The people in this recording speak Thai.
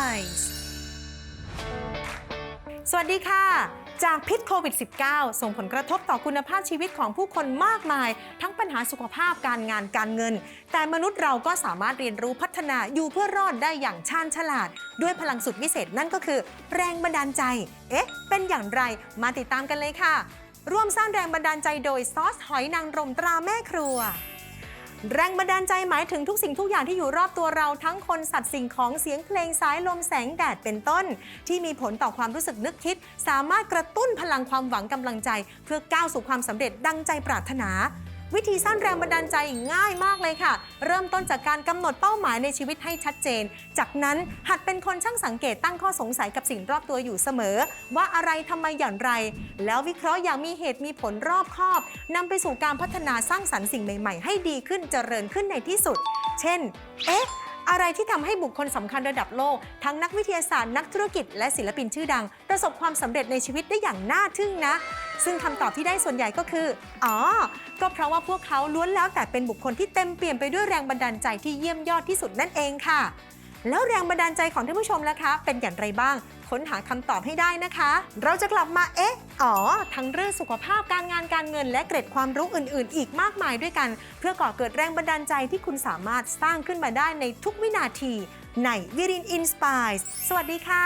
ย สวัสดีค่ะ จากพิษโควิด -19 ส่งผลกระทบต่อคุณภาพชีวิตของผู้คนมากมาย ทั้งปัญหาสุขภาพการงานการเงิน แต่มนุษย์เราก็สามารถเรียนรู้พัฒนาอยู่เพื่อรอดได้อย่างชาญฉลาด ด้วยพลังสุดวิเศษนั่นก็คือ แรงบันดาลใจ เอ๊ะ เป็นอย่างไรมาติดตามกันเลยค่ะ ร่วมสร้างแรงบันดาลใจโดยซอสหอยนางรมตราแม่ครัว แรงบันดาลใจหมายถึงทุกสิ่งทุกอย่างที่อยู่รอบตัวเราทั้งคนสัตว์สิ่งของเสียงเพลงสายลมแสงแดดเป็นต้น ที่มีผลต่อความรู้สึกนึกคิด สามารถกระตุ้นพลังความหวังกำลังใจ เพื่อก้าวสู่ความสำเร็จดังใจปรารถนา วิธีสร้างแรงบันดาลใจง่ายมากเลยค่ะ เริ่มต้นจากการกำหนดเป้าหมายในชีวิตให้ชัดเจน จากนั้นหัดเป็นคนช่างสังเกตตั้งข้อสงสัยกับสิ่งรอบตัวอยู่เสมอ ว่าอะไรทำไมอย่างไร แล้ววิเคราะห์อย่างมีเหตุมีผลรอบคอบนำไปสู่การพัฒนาสร้างสรรค์สิ่งใหม่ๆ ให้ดีขึ้นเจริญขึ้นในที่สุด เช่น เอ๊ะอะไรที่ทำให้บุคคลสำคัญระดับโลก ทั้งนักวิทยาศาสตร์นักธุรกิจและศิลปินชื่อดัง ประสบความสำเร็จในชีวิตได้อย่างน่าทึ่งนะ ซึ่งคำตอบที่ได้ส่วนใหญ่ก็คือ อ๋อ ก็เพราะว่าพวกเขาล้วนแล้วแต่เป็นบุคคลที่เต็มเปี่ยมไปด้วยแรงบันดาลใจที่เยี่ยมยอดที่สุดนั่นเองค่ะ แล้วแรงบันดาลใจของท่านผู้ชมล่ะคะ เป็นอย่างไรบ้าง ค้นหาคำตอบให้ได้นะคะ เราจะกลับมาเอ๊ะ อ๋อ ทั้งเรื่องสุขภาพการงานการเงิน และเกร็ดความรู้อื่น ๆ อีกมากมายด้วยกัน เพื่อก่อเกิดแรงบันดาลใจที่คุณสามารถสร้างขึ้นมาได้ในทุกวินาที ในวิรินอินสปายสวัสดีค่ะ